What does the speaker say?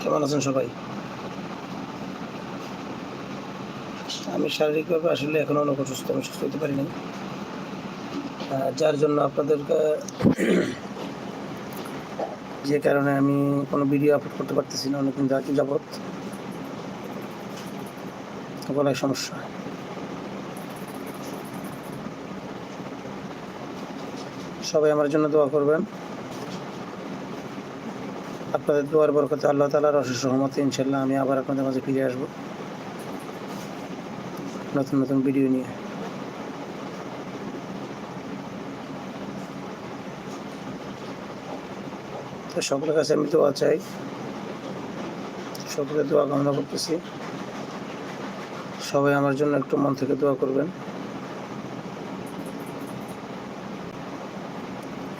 কেমন আছেন সবাই? আমি শারীরিকভাবে আসলে এখনও অনেক অসুস্থ আমি সুস্থ হতে পারিনি। যার জন্য আপনাদেরকে যে কারণে আমি কোনো ভিডিও আপলোড করতে পারতেছি না, অনেকদিন যা- যাবৎ। গলায় সমস্যা। সবাই আমার জন্য দোয়া করবেন। আপনাদের দোয়ার বরকতে আল্লাহ তালার অশেষ সহমতে ইনশাল্লাহ আমি আবার আপনাদের মাঝে ফিরে আসব। নতুন নতুন ভিডিও নিয়ে। তো সকলের কাছে আমি দোয়া চাই। সকলে দোয়া কামনা করতেছি। সবাই আমার জন্য একটু মন থেকে দোয়া করবেন।